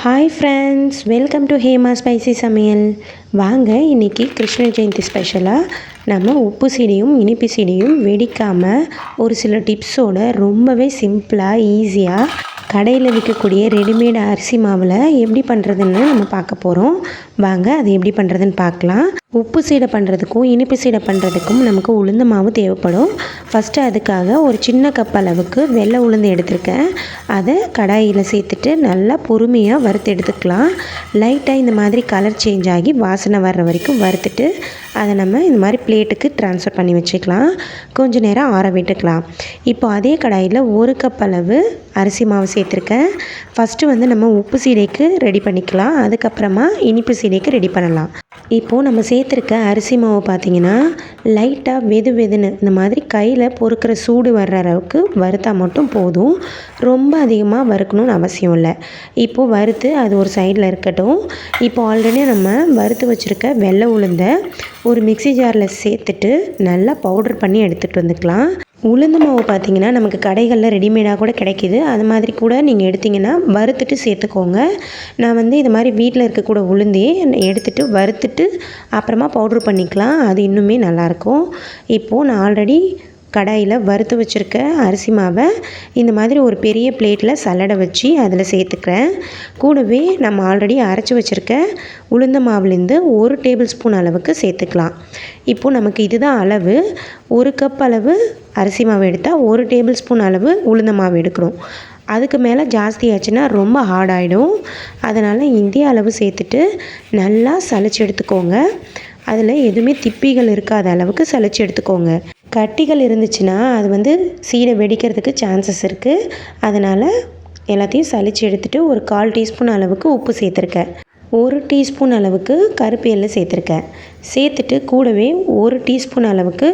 Hi friends welcome to Hema spicy சமையல் வாங்க இன்றைக்கி கிருஷ்ண ஜெயந்தி ஸ்பெஷலாக நம்ம உப்பு சீடியும் இனிப்பு சீடியும் வெடிக்காமல் ஒரு சில டிப்ஸோட ரொம்பவே சிம்பிளாக ஈஸியாக கடையில் விற்கக்கூடிய ரெடிமேட் அரிசி மாவில் எப்படி பண்ணுறதுன்னு நம்ம பார்க்க போகிறோம் வாங்க அது எப்படி பண்ணுறதுன்னு பார்க்கலாம். உப்பு சீடை பண்ணுறதுக்கும் இனிப்பு சீடை பண்ணுறதுக்கும் நமக்கு உளுந்து மாவு தேவைப்படும். ஃபஸ்ட்டு அதுக்காக ஒரு சின்ன கப் அளவுக்கு வெள்ளை உளுந்து எடுத்திருக்கேன். அதை கடாயில் சேர்த்துட்டு நல்லா பொறுமையாக வறுத்து எடுத்துக்கலாம். லைட்டாக இந்த மாதிரி கலர் சேஞ்ச் ஆகி வாசனை வர்ற வரைக்கும் வறுத்துட்டு அதை நம்ம இந்த மாதிரி பிளேட்டுக்கு ட்ரான்ஸ்ஃபர் பண்ணி வச்சுக்கலாம். கொஞ்ச நேரம் ஆற விட்டுக்கலாம். இப்போ அதே கடாயில் ஒரு கப் அளவு அரிசி மாவு சேர்த்துருக்கேன். ஃபஸ்ட்டு வந்து நம்ம உப்பு சீடைக்கு ரெடி பண்ணிக்கலாம். அதுக்கப்புறமா இனிப்பு சீடைக்கு ரெடி பண்ணலாம். இப்போது நம்ம சேர்த்துருக்க அரிசி மாவு பார்த்திங்கன்னா லைட்டாக வெது வெதுன்னு இந்த மாதிரி கையில் பொறுக்கிற சூடு வர்ற அளவுக்கு வறுத்தா மட்டும் போதும். ரொம்ப அதிகமாக வறுக்கணும்னு அவசியம் இல்லை. இப்போது வறுத்து அது ஒரு சைடில் இருக்கட்டும். இப்போ ஆல்ரெடி நம்ம வறுத்து வச்சுருக்க வெள்ளை உளுந்தை ஒரு மிக்சி ஜாரில் சேர்த்துட்டு நல்லா பவுடர் பண்ணி எடுத்துகிட்டு வந்துக்கலாம். உளுந்து மாவு பார்த்தீங்கன்னா நமக்கு கடைகளில் ரெடிமேடாக கூட கிடைக்கிது. அது மாதிரி கூட நீங்கள் எடுத்திங்கன்னா வறுத்துட்டு சேர்த்துக்கோங்க. நான் வந்து இது மாதிரி வீட்டில் இருக்கக்கூட உளுந்தே எடுத்துகிட்டு வறுத்துட்டு அப்புறமா பவுட்ரு பண்ணிக்கலாம். அது இன்னுமே நல்லாயிருக்கும் இப்போது நான் ஆல்ரெடி கடாயில் வறுத்து வச்சுருக்க அரிசி மாவை இந்த மாதிரி ஒரு பெரிய பிளேட்டில் சல்லடை வச்சு அதில் சேர்த்துக்கிறேன். கூடவே நம்ம ஆல்ரெடி அரைச்சி வச்சுருக்க உளுந்த மாவுலேருந்து ஒரு டேபிள் ஸ்பூன் அளவுக்கு சேர்த்துக்கலாம். இப்போது நமக்கு இதுதான் அளவு. ஒரு கப் அளவு அரிசி மாவு எடுத்தால் ஒரு டேபிள் ஸ்பூன் அளவு உளுந்த மாவு எடுக்கணும். அதுக்கு மேலே ஜாஸ்தி ஆச்சுன்னா ரொம்ப ஹார்ட் ஆகிடும் அதனால் இந்திய அளவு சேர்த்துட்டு நல்லா சளிச்சு எடுத்துக்கோங்க. அதில் எதுவுமே திப்பிகள் இருக்காத அளவுக்கு சளிச்சு எடுத்துக்கோங்க. கட்டிகள் இருந்துச்சுன்னா அது வந்து சீடை வெடிக்கிறதுக்கு சான்சஸ் இருக்குது அதனால் எல்லாத்தையும் சளிச்சு எடுத்துகிட்டு ஒரு கால் டீஸ்பூன் அளவுக்கு உப்பு சேர்த்துருக்கேன். ஒரு டீஸ்பூன் அளவுக்கு கருப்பு எள்ளு சேர்த்துருக்கேன். சேர்த்துட்டு கூடவே ஒரு டீஸ்பூன் அளவுக்கு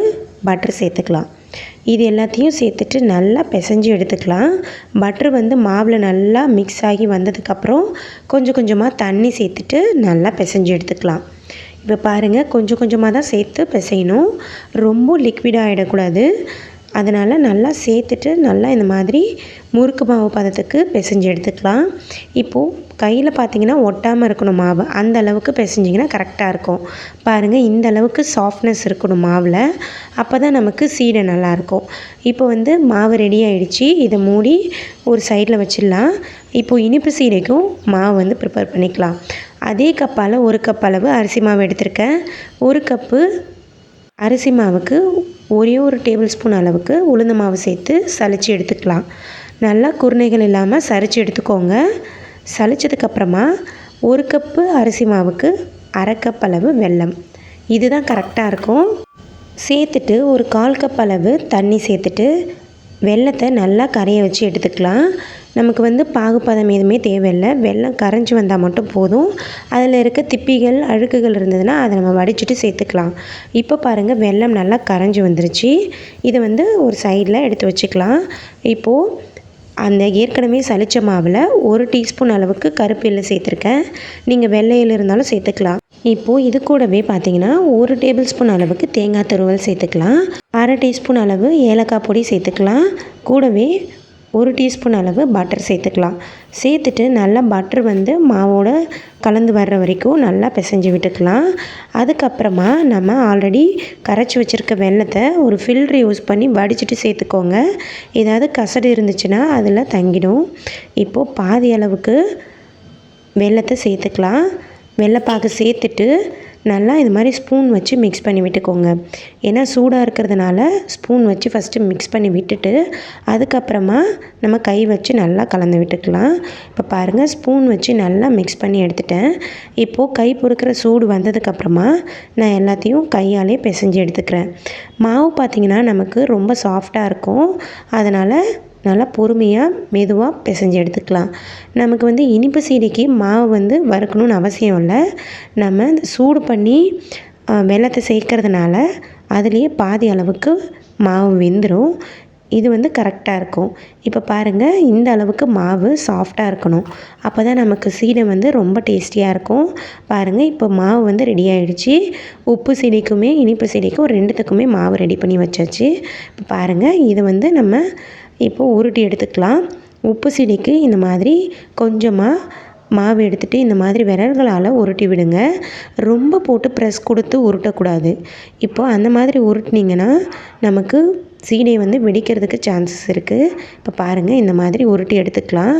பட்டர் சேர்த்துக்கலாம். இது எல்லாத்தையும் சேர்த்துட்டு நல்லா பிசைஞ்சு எடுத்துக்கலாம். பட்ரு வந்து மாவில் நல்லா மிக்ஸ் ஆகி வந்ததுக்கப்புறம் கொஞ்சம் கொஞ்சமாக தண்ணி சேர்த்துட்டு நல்லா பிசைஞ்சு எடுத்துக்கலாம். இப்போ பாருங்கள் கொஞ்சம் கொஞ்சமாக தான் சேர்த்து பிசையணும். ரொம்ப லிக்விடாக ஆகிடக்கூடாது அதனால் நல்லா சேர்த்துட்டு நல்லா இந்த மாதிரி முறுக்கு மாவு பதத்துக்கு பிசைஞ்சு எடுத்துக்கலாம். இப்போது கையில் பார்த்தீங்கன்னா ஒட்டாமல் இருக்கணும் மாவு. அந்த அளவுக்கு பிசைஞ்சிங்கன்னா கரெக்டாக இருக்கும். பாருங்கள் இந்த அளவுக்கு சாஃப்ட்னஸ் இருக்கணும் மாவில். அப்போ தான் நமக்கு சீடை நல்லாயிருக்கும் இப்போ வந்து மாவு ரெடி ஆகிடுச்சி இதை மூடி ஒரு சைடில் வச்சிடலாம். இப்போது இனிப்பு சீடைக்கும் மாவு வந்து ப்ரிப்பேர் பண்ணிக்கலாம். அதே கப்பால் ஒரு கப் அளவு அரிசி மாவு எடுத்திருக்கேன். ஒரு கப்பு அரிசி மாவுக்கு ஒரே ஒரு டேபிள் ஸ்பூன் அளவுக்கு உளுந்த மாவு சேர்த்து சளிச்சு எடுத்துக்கலாம். நல்லா குருணைகள் இல்லாமல் சரிச்சு எடுத்துக்கோங்க. சளிச்சதுக்கப்புறமா ஒரு கப்பு அரிசி மாவுக்கு அரை கப் அளவு வெல்லம். இதுதான் கரெக்டாக இருக்கும். சேர்த்துட்டு ஒரு கால் கப் அளவு தண்ணி சேர்த்துட்டு வெள்ளத்தை நல்லா கரைய வச்சு எடுத்துக்கலாம். நமக்கு வந்து பாகுப்பதம் எதுவுமே தேவையில்லை. வெள்ளம் கரைஞ்சி வந்தால் மட்டும் போதும். அதில் இருக்க திப்பிகள் அழுக்குகள் இருந்ததுன்னா அதை நம்ம வடிச்சிட்டு சேர்த்துக்கலாம். இப்போ பாருங்கள் வெள்ளம் நல்லா கரைஞ்சி வந்துருச்சு. இதை வந்து ஒரு சைடில் எடுத்து வச்சுக்கலாம். இப்போது அந்த ஏற்கனவே சளிச்ச மாவில் ஒரு டீஸ்பூன் அளவுக்கு கருப்பு சேர்த்துருக்கேன். நீங்கள் வெள்ளையில் இருந்தாலும் சேர்த்துக்கலாம். இப்போது இது கூடவே பார்த்தீங்கன்னா ஒரு டேபிள் ஸ்பூன் அளவுக்கு தேங்காய் துருவல் சேர்த்துக்கலாம். அரை டீஸ்பூன் அளவு ஏலக்காய் பொடி சேர்த்துக்கலாம். கூடவே ஒரு டீஸ்பூன் அளவு பட்டர் சேர்த்துக்கலாம். சேர்த்துட்டு நல்லா பட்டர் வந்து மாவோட கலந்து வர்ற வரைக்கும் நல்லா பிசைஞ்சு விட்டுக்கலாம். அதுக்கப்புறமா நம்ம ஆல்ரெடி கரைச்சி வச்சுருக்க வெள்ளத்தை ஒரு ஃபில்ட்ரு யூஸ் பண்ணி வடிச்சிட்டு சேர்த்துக்கோங்க. ஏதாவது கசடு இருந்துச்சுன்னா அதில் தங்கிடும். இப்போது பாதி அளவுக்கு வெள்ளத்தை சேர்த்துக்கலாம். வெள்ளைப்பாகு சேர்த்துட்டு நல்லா இது மாதிரி ஸ்பூன் வச்சு மிக்ஸ் பண்ணி விட்டுக்கோங்க. ஏன்னா சூடாக இருக்கிறதுனால ஸ்பூன் வச்சு ஃபஸ்ட்டு மிக்ஸ் பண்ணி விட்டுட்டு அதுக்கப்புறமா நம்ம கை வச்சு நல்லா கலந்து விட்டுக்கலாம். இப்போ பாருங்கள் ஸ்பூன் வச்சு நல்லா மிக்ஸ் பண்ணி எடுத்துட்டேன். இப்போது கை பொறுக்கிற சூடு வந்ததுக்கப்புறமா நான் எல்லாத்தையும் கையாலே பிசைஞ்சு எடுத்துக்கிறேன். மாவு பார்த்திங்கன்னா நமக்கு ரொம்ப சாஃப்டாக இருக்கும். அதனால் நல்லா பொறுமையாக மெதுவாக பிசைஞ்சு எடுத்துக்கலாம். நமக்கு வந்து இனிப்பு சீடைக்கு மாவு வந்து வறுக்கணும்னு அவசியம் இல்லை. நம்ம சூடு பண்ணி வெள்ளத்தை சேர்க்கறதுனால அதுலேயே பாதி அளவுக்கு மாவு வெந்துடும் இது வந்து கரெக்டாக இருக்கும். இப்போ பாருங்கள் இந்த அளவுக்கு மாவு சாஃப்டாக இருக்கணும். அப்போ தான் நமக்கு சீடை வந்து ரொம்ப டேஸ்டியாக இருக்கும். பாருங்கள் இப்போ மாவு வந்து ரெடி ஆகிடுச்சி உப்பு சீடைக்குமே இனிப்பு சீடைக்கும் ரெண்டுத்துக்குமே மாவு ரெடி பண்ணி வச்சாச்சு. இப்போ பாருங்கள் இதை வந்து நம்ம இப்போது உருட்டி எடுத்துக்கலாம். உப்பு செடிக்கு இந்த மாதிரி கொஞ்சமாக மாவு எடுத்துகிட்டு இந்த மாதிரி விரல்களால் உருட்டி விடுங்க. ரொம்ப போட்டு ப்ரெஸ் கொடுத்து உருட்டக்கூடாது. இப்போது அந்த மாதிரி உருட்டினீங்கன்னா நமக்கு சீடை வந்து வெடிக்கிறதுக்கு சான்சஸ் இருக்குது இப்போ பாருங்கள் இந்த மாதிரி உருட்டி எடுத்துக்கலாம்.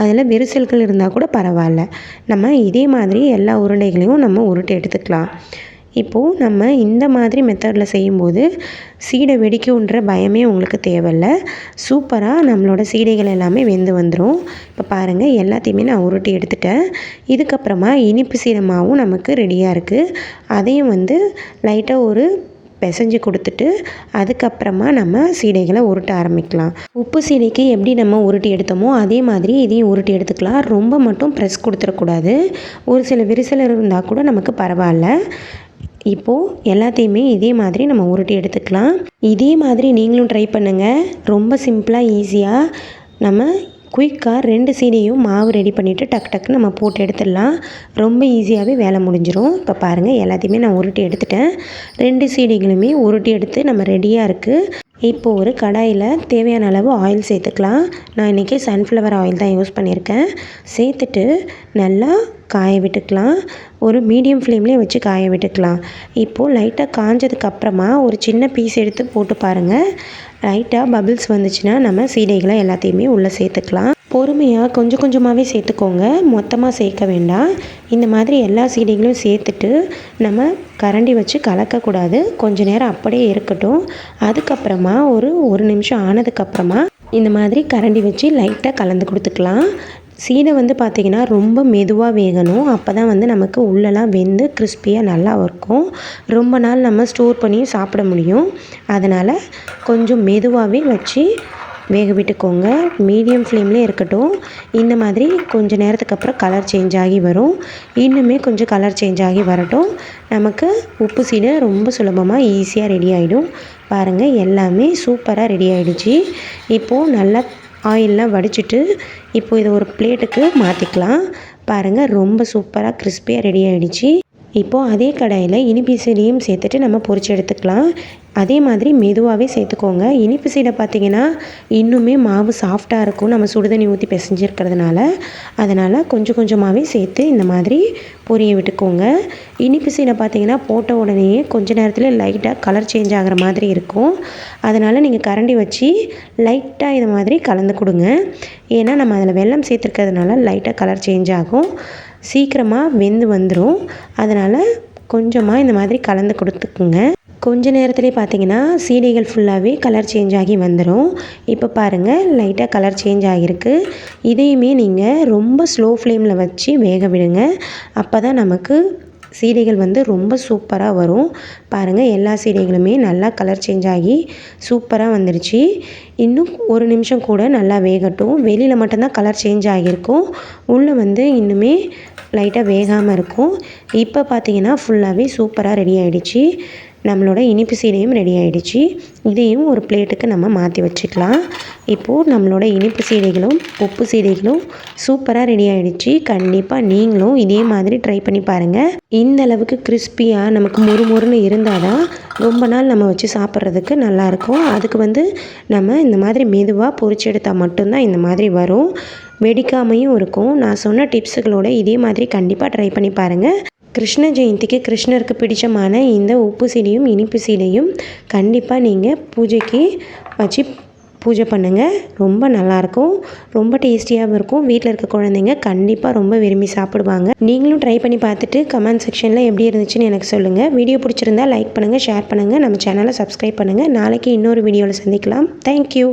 அதில் விரிசல்கள் இருந்தால் கூட பரவாயில்ல. நம்ம இதே மாதிரி எல்லா உருண்டைகளையும் நம்ம உருட்டி எடுத்துக்கலாம். இப்போது நம்ம இந்த மாதிரி மெத்தடில் செய்யும்போது சீடை வெடிக்குன்ற பயமே உங்களுக்கு தேவையில்ல. சூப்பராக நம்மளோட சீடைகள் எல்லாமே வெந்து வந்துடும் இப்போ பாருங்கள் எல்லாத்தையுமே நான் உருட்டி எடுத்துட்டேன். இதுக்கப்புறமா இனிப்பு சீடை நமக்கு ரெடியாக இருக்குது அதையும் வந்து லைட்டாக ஒரு பிசைஞ்சு கொடுத்துட்டு அதுக்கப்புறமா நம்ம சீடைகளை உருட்ட ஆரம்பிக்கலாம். உப்பு சீடைக்கு எப்படி நம்ம உருட்டி எடுத்தோமோ அதே மாதிரி இதையும் உருட்டி எடுத்துக்கலாம். ரொம்ப மட்டும் ப்ரெஸ் கொடுத்துடக்கூடாது. ஒரு சில விரிசல் இருந்தால் கூட நமக்கு பரவாயில்ல. இப்போது எல்லாத்தையுமே இதே மாதிரி நம்ம உருட்டி எடுத்துக்கலாம். இதே மாதிரி நீங்களும் ட்ரை பண்ணுங்கள் ரொம்ப சிம்பிளாக ஈஸியாக நம்ம குயிக்காக ரெண்டு சீடையும் மாவு ரெடி பண்ணிவிட்டு டக்கு டக்கு நம்ம போட்டு எடுத்துடலாம். ரொம்ப ஈஸியாகவே வேலை முடிஞ்சிடும் இப்போ பாருங்கள் எல்லாத்தையுமே நான் உருட்டி எடுத்துட்டேன். ரெண்டு சீடைகளுமே உருட்டி எடுத்து நம்ம ரெடியாக இருக்குது இப்போது ஒரு கடாயில் தேவையான அளவு ஆயில் சேர்த்துக்கலாம். நான் இன்றைக்கி சன்ஃப்ளவர் ஆயில் தான் யூஸ் பண்ணியிருக்கேன். சேர்த்துட்டு நல்லா காய விட்டுக்கலாம். ஒரு மீடியம் ஃப்ளேம்லேயே வச்சு காய விட்டுக்கலாம். இப்போது லைட்டாக காஞ்சதுக்கப்புறமா ஒரு சின்ன பீஸ் எடுத்து போட்டு பாருங்கள் லைட்டாக பபிள்ஸ் வந்துச்சுன்னா நம்ம சீடைகளை எல்லாத்தையுமே உள்ளே சேர்த்துக்கலாம். பொறுமையாக கொஞ்சம் கொஞ்சமாகவே சேர்த்துக்கோங்க. மொத்தமாக சேர்க்க வேண்டாம். இந்த மாதிரி எல்லா சீடைகளையும் சேர்த்துட்டு நம்ம கரண்டி வச்சு கலக்கக்கூடாது. கொஞ்ச நேரம் அப்படியே இருக்கட்டும். அதுக்கப்புறமா ஒரு ஒரு நிமிஷம் ஆனதுக்கப்புறமா இந்த மாதிரி கரண்டி வச்சு லைட்டாக கலந்து கொடுத்துக்கலாம். சீடை வந்து பார்த்திங்கன்னா ரொம்ப மெதுவாக வேகணும். அப்போ தான் வந்து நமக்கு உள்ளெல்லாம் வெந்து கிறிஸ்பியாக நல்லா இருக்கும். ரொம்ப நாள் நம்ம ஸ்டோர் பண்ணியும் சாப்பிட முடியும். அதனால் கொஞ்சம் மெதுவாகவே வச்சு வேக விட்டுக்கோங்க மீடியம் ஃப்ளேம்லேயே இருக்கட்டும். இந்த மாதிரி கொஞ்சம் நேரத்துக்கு அப்புறம் கலர் சேஞ்ச் ஆகி வரும். இன்னுமே கொஞ்சம் கலர் சேஞ்ச் ஆகி வரட்டும். நமக்கு உப்பு சீடை ரொம்ப சுலபமாக ஈஸியாக ரெடி ஆகிடும் பாருங்கள் எல்லாமே சூப்பராக ரெடி ஆகிடுச்சு இப்போது நல்லா ஆயிலெலாம் வடிச்சிட்டு இப்போ இதை ஒரு பிளேட்டுக்கு மாற்றிக்கலாம் பாருங்கள் ரொம்ப சூப்பராக கிறிஸ்பியாக ரெடி ஆகிடுச்சு இப்போது அதே கடாயில் இனிப்பு சேர்த்துட்டு நம்ம பொரிச்சு எடுத்துக்கலாம். அதே மாதிரி மெதுவாகவே சேர்த்துக்கோங்க. இனிப்பு சீடை பார்த்திங்கன்னா இன்னுமே மாவு சாஃப்டாக இருக்கும். நம்ம சுடுதண்ணி ஊற்றி பிசைஞ்சிருக்கிறதுனால. அதனால் கொஞ்சம் கொஞ்சமாகவே சேர்த்து இந்த மாதிரி பொரிய விட்டுக்கோங்க. இனிப்பு சீடை பார்த்திங்கன்னா போட்ட உடனேயே கொஞ்ச நேரத்தில் லைட்டாக கலர் சேஞ்ச் ஆகிற மாதிரி இருக்கும். அதனால் நீங்கள் கரண்டி வச்சு லைட்டாக இது மாதிரி கலந்து கொடுங்க. ஏன்னா நம்ம அதில் வெள்ளம் சேர்த்துருக்கிறதுனால லைட்டாக கலர் சேஞ்ச் ஆகும். சீக்கிரமாக வெந்து வந்துடும் அதனால் கொஞ்சமாக இந்த மாதிரி கலந்து கொடுத்துக்குங்க. கொஞ்ச நேரத்துலேயே பார்த்தீங்கன்னா சீடைகள் ஃபுல்லாகவே கலர் சேஞ்ச் ஆகி வந்துடும் இப்போ பாருங்கள் லைட்டாக கலர் சேஞ்ச் ஆகியிருக்கு. இதையுமே நீங்கள் ரொம்ப ஸ்லோ ஃப்ளேமில் வச்சு வேக விடுங்க. அப்போ தான் நமக்கு சீடைகள் வந்து ரொம்ப சூப்பராக வரும். பாருங்கள் எல்லா சீடைகளுமே நல்லா கலர் சேஞ்ச் ஆகி சூப்பராக வந்துடுச்சு இன்னும் ஒரு நிமிஷம் கூட நல்லா வேகட்டும். வெளியில் மட்டும்தான் கலர் சேஞ்ச் ஆகியிருக்கும். உள்ளே வந்து இன்னுமே லைட்டாக வேகாமல் இருக்கும். இப்போ பார்த்தீங்கன்னா ஃபுல்லாகவே சூப்பராக ரெடி ஆகிடுச்சு நம்மளோட இனிப்பு சீடையும் ரெடி ஆகிடுச்சு இதையும் ஒரு பிளேட்டுக்கு நம்ம மாற்றி வச்சுக்கலாம். இப்போது நம்மளோட இனிப்பு சீடைகளும் உப்பு சீடைகளும் சூப்பராக ரெடி ஆகிடுச்சு கண்டிப்பாக நீங்களும் இதே மாதிரி ட்ரை பண்ணி பாருங்கள் இந்த அளவுக்கு கிறிஸ்பியாக நமக்கு முறுமுறுன்னு இருந்தால் தான் ரொம்ப நாள் நம்ம வச்சு சாப்பிட்றதுக்கு நல்லாயிருக்கும் அதுக்கு வந்து நம்ம இந்த மாதிரி மெதுவாக பொரிச்சு எடுத்தால் மட்டும்தான் இந்த மாதிரி வரும். வெடிக்காமையும் இருக்கும். நான் சொன்ன டிப்ஸுகளோட இதே மாதிரி கண்டிப்பாக ட்ரை பண்ணி பாருங்கள் கிருஷ்ண ஜெயந்திக்கு கிருஷ்ணருக்கு பிடிச்சமான இந்த உப்பு சீடையும் இனிப்பு சீடையும் கண்டிப்பாக நீங்கள் பூஜைக்கு வச்சு பூஜை பண்ணுங்கள் ரொம்ப நல்லாயிருக்கும். ரொம்ப டேஸ்டியாகவும் இருக்கும். வீட்டில் இருக்க குழந்தைங்க கண்டிப்பாக ரொம்ப விரும்பி சாப்பிடுவாங்க. நீங்களும் ட்ரை பண்ணி பார்த்துட்டு கமெண்ட் செக்ஷனில் எப்படி இருந்துச்சுன்னு எனக்கு சொல்லுங்கள் வீடியோ பிடிச்சிருந்தா லைக் பண்ணுங்கள் ஷேர் பண்ணுங்கள் நம்ம சேனலை சப்ஸ்கிரைப் பண்ணுங்கள் நாளைக்கு இன்னொரு வீடியோவில் சந்திக்கலாம். தேங்க்யூ